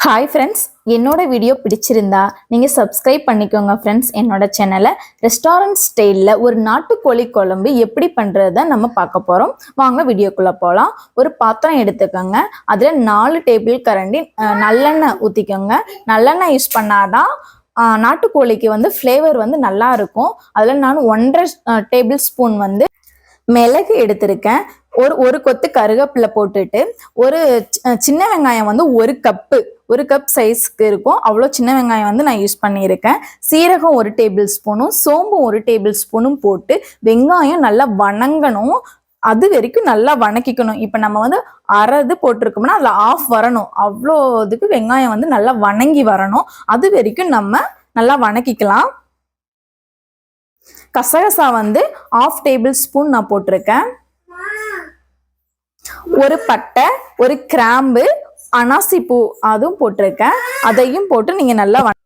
Hi friends என்னோட video பிடிச்சிருந்தா நீங்கள் சப்ஸ்கிரைப் பண்ணிக்கோங்க ஃப்ரெண்ட்ஸ் என்னோட சேனலை ரெஸ்டாரண்ட் ஸ்டைலில் ஒரு நாட்டுக்கோழி குழம்பு எப்படி பண்ணுறத நம்ம பார்க்க போகிறோம் வாங்க வீடியோக்குள்ளே போகலாம் ஒரு பாத்திரம் எடுத்துக்கோங்க. அதில் நாலு டேபிள் கரண்டி நல்லெண்ணெய் ஊற்றிக்கோங்க நல்லெண்ணெய் யூஸ் பண்ணாதான் நாட்டுக்கோழிக்கு வந்து ஃப்ளேவர் வந்து நல்லா இருக்கும். அதில் நான் ஒன்றரை டேபிள் ஸ்பூன் வந்து மிளகு எடுத்திருக்கேன். ஒரு ஒரு கொத்து கருவேப்பிலை போட்டுட்டு ஒரு சின்ன வெங்காயம் வந்து ஒரு கப்பு ஒரு கப் சைஸ்க்கு இருக்கும். அவ்வளோ சின்ன வெங்காயம் வந்து நான் யூஸ் பண்ணியிருக்கேன். சீரகம் ஒரு டேபிள் ஸ்பூனும் சோம்பும் ஒரு டேபிள் ஸ்பூனும் போட்டு வெங்காயம் நல்லா வணங்கணும். அது வரைக்கும் நல்லா வணக்கிக்கணும். இப்போ நம்ம வந்து அரை இது போட்டிருக்கோம்னா அதில் ஆஃப் வரணும். அவ்வளோ இதுக்கு வெங்காயம் வந்து நல்லா வணங்கி வரணும். அது வரைக்கும் நம்ம நல்லா வணக்கிக்கலாம். கசகசா வந்து ஆஃப் டேபிள் ஸ்பூன் நான் போட்டிருக்கேன். ஒரு பட்டை ஒரு கிராம்பு அனாசி பூ அதுவும் போட்டிருக்கேன். அதையும் போட்டு நீங்கள் நல்லா வண-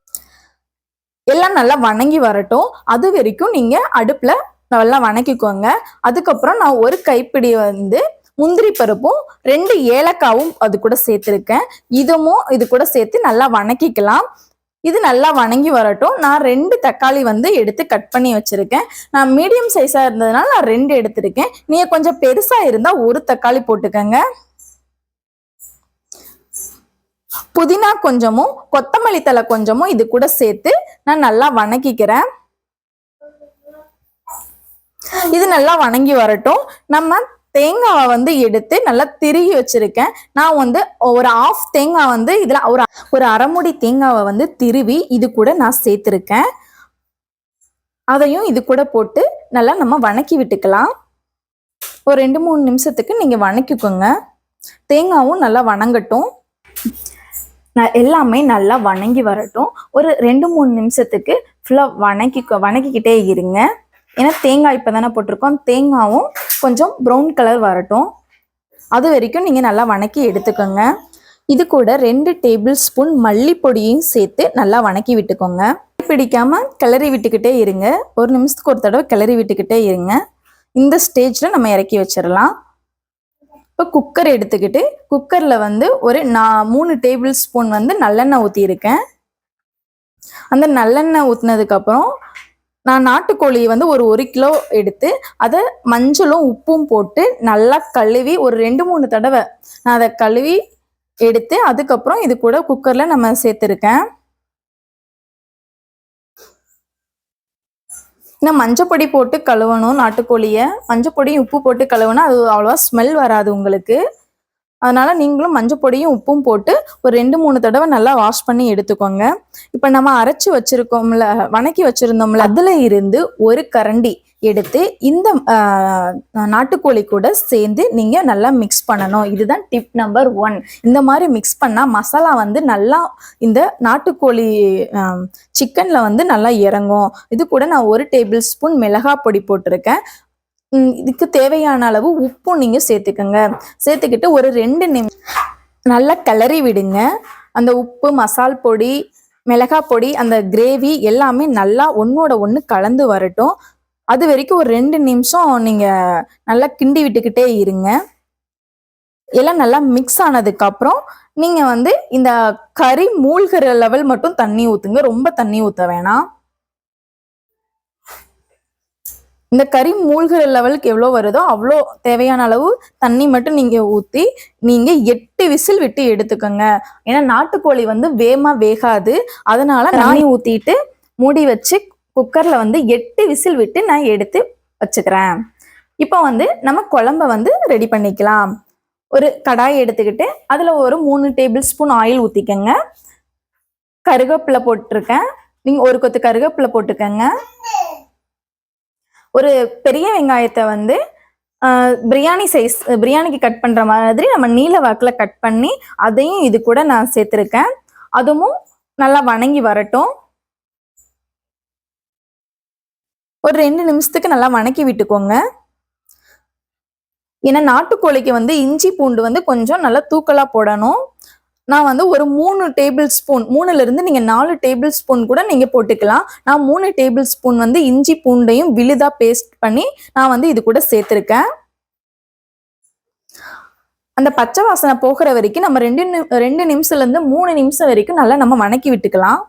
எல்லாம் நல்லா வணங்கி வரட்டும். அது வரைக்கும் நீங்கள் அடுப்பில் நல்லா வணக்கிக்கோங்க. அதுக்கப்புறம் நான் ஒரு கைப்பிடி வந்து முந்திரி பருப்பும் ரெண்டு ஏலக்காவும் அது கூட சேர்த்துருக்கேன். இதுவும் இது கூட சேர்த்து நல்லா வணக்கிக்கலாம். இது நல்லா வணங்கி வரட்டும். நான் ரெண்டு தக்காளி வந்து எடுத்து கட் பண்ணி வச்சுருக்கேன். நான் மீடியம் சைஸாக இருந்ததுனால நான் ரெண்டு எடுத்திருக்கேன். நீங்கள் கொஞ்சம் பெருசாக இருந்தால் ஒரு தக்காளி போட்டுக்கோங்க. புதினா கொஞ்சமும் கொத்தமல்லி தழை கொஞ்சமும் இது கூட சேர்த்து நான் நல்லா வணக்கிக்கிறேன். இது நல்லா வணங்கி வரட்டும். நம்ம தேங்காவை வந்து எடுத்து நல்லா திருகி வச்சிருக்கேன். நான் வந்து ஒரு ஆஃப் தேங்காய் வந்து இதில் ஒரு ஒரு அரைமுடி தேங்காவை வந்து திருவி இது கூட நான் சேர்த்துருக்கேன். அதையும் இது கூட போட்டு நல்லா நம்ம வணக்கி விட்டுக்கலாம். ஒரு ரெண்டு மூணு நிமிஷத்துக்கு நீங்கள் வணக்கிக்கோங்க. தேங்காவும் நல்லா வணங்கட்டும். ந- எல்லாமே நல்லா வணங்கி வரட்டும். ஒரு ரெண்டு மூணு நிமிஷத்துக்கு ஃபுல்லாக வணக்கி வணக்கிக்கிட்டே இருங்க. ஏன்னா தேங்காய் இப்போ தானே போட்டிருக்கோம். தேங்காவும் கொஞ்சம் ப்ரௌன் கலர் வரட்டும். அது வரைக்கும் நீங்கள் நல்லா வணக்கி எடுத்துக்கோங்க. இது கூட ரெண்டு டேபிள் ஸ்பூன் மல்லிப்பொடியும் சேர்த்து நல்லா வணக்கி விட்டுக்கோங்க. பிடிக்காமல் கிளறி விட்டுக்கிட்டே இருங்க. ஒரு நிமிஷத்துக்கு ஒரு தடவை கிளறி விட்டுக்கிட்டே இருங்க. இந்த ஸ்டேஜில் நம்ம இறக்கி வச்சிடலாம். இப்போ குக்கர் எடுத்துக்கிட்டு குக்கரில் வந்து ஒரு நான் மூணு டேபிள் ஸ்பூன் வந்து நல்லெண்ணெய் ஊற்றியிருக்கேன் அந்த நல்லெண்ணெய் ஊற்றினதுக்கப்புறம் நான் நாட்டுக்கோழி வந்து ஒரு ஒரு கிலோ எடுத்து அதை மஞ்சளும் உப்பும் போட்டு நல்லா கழுவி ஒரு ரெண்டு மூணு தடவை நான் அதை கழுவி எடுத்து அதுக்கப்புறம் இது கூட குக்கரில் நம்ம சேர்த்துருக்கேன். இன்னும் மஞ்சப்பொடி போட்டு கழுவணும் நாட்டுக்கோழியை. மஞ்சப்பொடியும் உப்பு போட்டு கழுவுனா அது அவ்வளோவா ஸ்மெல் வராது உங்களுக்கு. அதனால் நீங்களும் மஞ்சப்பொடியும் உப்பும் போட்டு ஒரு ரெண்டு மூணு தடவை நல்லா வாஷ் பண்ணி எடுத்துக்கோங்க. இப்போ நம்ம அரைச்சி வச்சுருக்கோம்ல வணக்கி வச்சுருந்தோம்ல அதில் இருந்து ஒரு கரண்டி எடுத்து இந்த நாட்டுக்கோழி கூட சேர்ந்து நீங்கள் நல்லா மிக்ஸ் பண்ணணும். இதுதான் டிப் நம்பர் ஒன் இந்த மாதிரி மிக்ஸ் பண்ணால் மசாலா வந்து நல்லா இந்த நாட்டுக்கோழி சிக்கனில் வந்து நல்லா இறங்கும். இது கூட நான் ஒரு டேபிள் ஸ்பூன் மிளகாய் பொடி போட்டிருக்கேன். இதுக்கு தேவையான அளவு உப்பும் நீங்க சேர்த்துக்கோங்க. சேர்த்துக்கிட்டு ஒரு ரெண்டு நிமிஷம் நல்லா கிளறி விடுங்க. அந்த உப்பு மசால் பொடி மிளகாய் பொடி அந்த கிரேவி எல்லாமே நல்லா ஒன்னோட ஒன்று கலந்து வரட்டும். அது வரைக்கும் ஒரு ரெண்டு நிமிஷம் நீங்கள் நல்லா கிண்டி விட்டுக்கிட்டே இருங்க. எல்லாம் நல்லா மிக்ஸ் ஆனதுக்கப்புறம் நீங்கள் வந்து இந்த கறி மூழ்கிற லெவல் மட்டும் தண்ணி ஊற்றுங்க ரொம்ப தண்ணி ஊற்ற வேணாம். இந்த கறி மூழ்கிற லெவலுக்கு எவ்வளோ வருதோ அவ்வளோ தேவையான அளவு தண்ணி மட்டும் நீங்கள் ஊற்றி நீங்கள் எட்டு விசில் விட்டு எடுத்துக்கோங்க. ஏன்னா நாட்டுக்கோழி வந்து வேகமாக வேகாது. அதனால நான் ஊற்றிட்டு மூடி வச்சு குக்கரில் வந்து எட்டு விசில் விட்டு நான் எடுத்து வச்சுக்கிறேன். இப்போ வந்து நம்ம குழம்ப வந்து ரெடி பண்ணிக்கலாம். ஒரு கடாய் எடுத்துக்கிட்டு அதில் ஒரு மூணு டேபிள் ஸ்பூன் ஆயில் ஊற்றிக்கோங்க கருவேப்பிலை போட்டிருக்கேன். நீங்கள் ஒரு கொத்து கருவேப்பிலை போட்டுக்கங்க. ஒரு பெரிய வெங்காயத்தை வந்து பிரியாணி சைஸ் பிரியாணிக்கு கட் பண்ணுற மாதிரி நம்ம நீல வாக்கில் கட் பண்ணி அதையும் இது கூட நான் சேர்த்துருக்கேன். அதுவும் நல்லா வணங்கி வரட்டும். ஒரு ரெண்டு நிமிஷத்துக்கு நல்லா வணக்கி விட்டுக்கோங்க. ஏன்னா நாட்டுக்கோழிக்கு வந்து இஞ்சி பூண்டு வந்து கொஞ்சம் நல்லா தூக்கலாக போடணும். நான் வந்து ஒரு மூணு டேபிள் ஸ்பூன் மூணுலேருந்து நீங்கள் நாலு டேபிள் ஸ்பூன் கூட நீங்கள் போட்டுக்கலாம். நான் மூணு டேபிள் ஸ்பூன் வந்து இஞ்சி பூண்டையும் விழுதாக பேஸ்ட் பண்ணி நான் வந்து இது கூட சேர்த்துருக்கேன். அந்த பச்சை வாசனை போகிற வரைக்கும் நம்ம ரெண்டு ரெண்டு நிமிஷம்லேருந்து மூணு நிமிஷம் வரைக்கும் நல்லா நம்ம வணக்கி விட்டுக்கலாம்.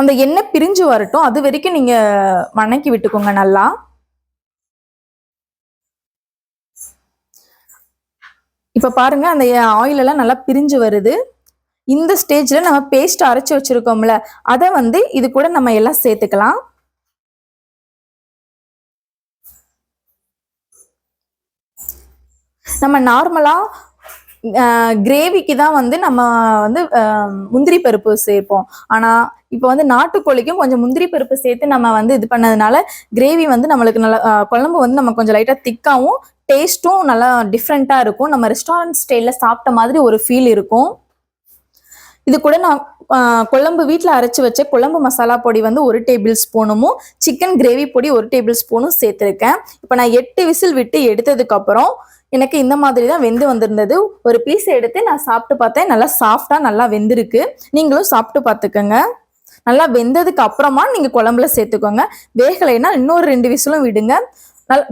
அந்த எண்ணெய் பிரிஞ்சு வரட்டும். அது வரைக்கும் நீங்கள் வணக்கி விட்டுக்கோங்க நல்லா. இப்போ பாருங்க அந்த ஆயில் எல்லாம் நல்லா பிரிஞ்சு வருது. இந்த ஸ்டேஜ்ல நம்ம பேஸ்ட் அரைச்சு வச்சிருக்கோம்ல அதை வந்து இது கூட நம்ம எல்லாம் சேர்த்துக்கலாம். நம்ம நார்மலா கிரேவிக்கு தான் வந்து நம்ம வந்து ஆஹ், முந்திரி பருப்பு சேர்ப்போம். ஆனா இப்போ வந்து நாட்டுக்கோழிக்கும் கொஞ்சம் முந்திரி பருப்பு சேர்த்து நம்ம வந்து இது பண்ணதுனால கிரேவி வந்து நம்மளுக்கு நல்லா குழம்பு வந்து நம்ம கொஞ்சம் லைட்டா திக்காவும் டேஸ்ட்டும் நல்லா டிஃப்ரெண்ட்டாக இருக்கும். நம்ம ரெஸ்டாரண்ட் ஸ்டைலில் சாப்பிட்ட மாதிரி ஒரு ஃபீல் இருக்கும். இது கூட நான் குழம்பு வீட்டில் அரைச்சி வச்ச குழம்பு மசாலா பொடி வந்து ஒரு டேபிள் ஸ்பூனும் சிக்கன் கிரேவி பொடி ஒரு டேபிள் ஸ்பூனும் சேர்த்துருக்கேன். இப்போ நான் எட்டு விசில் விட்டு எடுத்ததுக்கப்புறம் எனக்கு இந்த மாதிரி தான் வெந்து வந்திருந்தது. ஒரு பீஸ் எடுத்து நான் சாப்பிட்டு பார்த்தேன். நல்லா சாஃப்டாக நல்லா வெந்திருக்கு. நீங்களும் சாப்பிட்டு பார்த்துக்கோங்க. நல்லா வெந்ததுக்கு அப்புறமா நீங்கள் குழம்புல சேர்த்துக்கோங்க. வேகலைன்னா இன்னொரு ரெண்டு விசிலும் விடுங்க.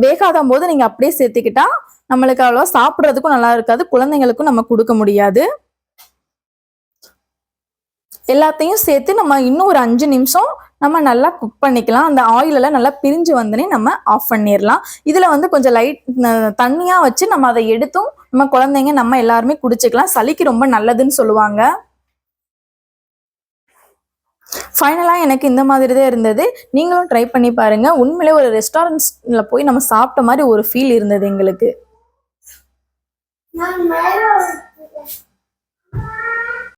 வேகாத போது நீங்க அப்படியே சேர்த்துக்கிட்டா நம்மளுக்கு அவ்வளோ சாப்பிட்றதுக்கும் நல்லா இருக்காது குழந்தைங்களுக்கும் நம்ம கொடுக்க முடியாது. எல்லாத்தையும் சேர்த்து நம்ம இன்னும் ஒரு அஞ்சு நிமிஷம் நம்ம நல்லா குக் பண்ணிக்கலாம். அந்த ஆயில் எல்லாம் நல்லா பிரிஞ்சு வந்தனே நம்ம ஆஃப் பண்ணிடலாம். இதில் வந்து கொஞ்சம் லைட் தண்ணியாக வச்சு நம்ம அதை எடுத்தும் நம்ம குழந்தைங்க நம்ம எல்லாருமே குடிச்சிக்கலாம். சளிக்கு ரொம்ப நல்லதுன்னு சொல்லுவாங்க. ஃபைனலாக எனக்கு இந்த மாதிரி தான் இருந்தது. நீங்களும் ட்ரை பண்ணி பாருங்க. உண்மையிலே ஒரு ரெஸ்டாரண்ட்ஸில் போய் நம்ம சாப்பிட்ட மாதிரி ஒரு ஃபீல் இருந்தது எங்களுக்கு. நான்